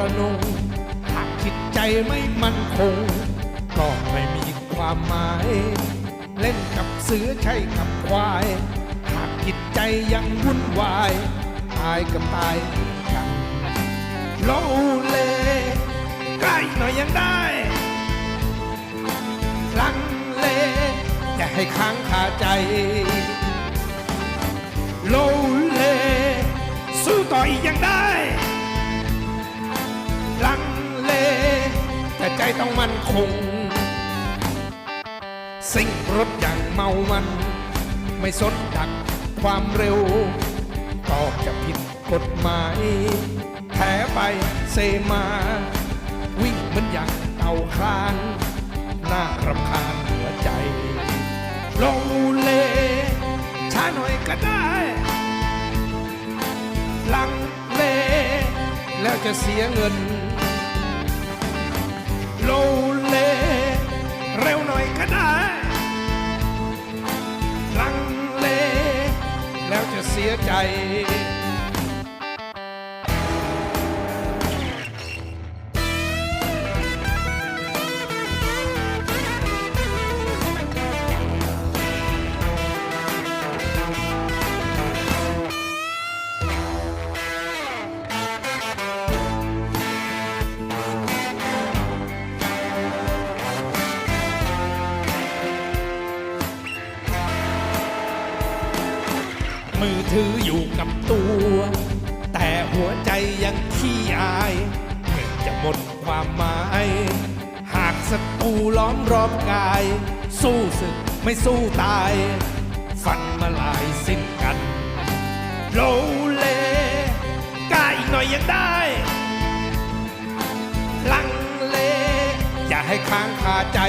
ระนงหากจิตใจไม่มั่นคง ก็ไม่มีความหมาย เล่นกับเสือใช่กับควาย หากจิตใจยังวุ่นวายตายกับตายกันโลเลใกล้หน่อยยังได้ลังเลอย่าให้ค้างคาใจโลเลสู้ต่ออีกยังได้ ต่ใจต้องมั่นคง สิ่งรถอย่างเมามัน ไม่สนดักความเร็วก็จะผิดกฎหมายแถไปเซมา วิ่งเหมือนอย่างเต่าคลานน่ารำคาญหัวใจโลเล ช้าหน่อยก็ได้ ลังเล แล้วจะเสียเงิน โลเล เร็วหน่อยก็ได้ลังเล แล้วจะเสียใจ มือถืออยู่กับตัว แต่หัวใจยังขี้อายเหมือนจะหมดความหมาย หากศัตรูล้อมรอบกาย สู้ศึกไม่สู้ตาย ฟันมาลายสิ้นกันโลเลกล้าอีกหน่อยยังได้ ลังเล อย่าให้ค้างคาใจ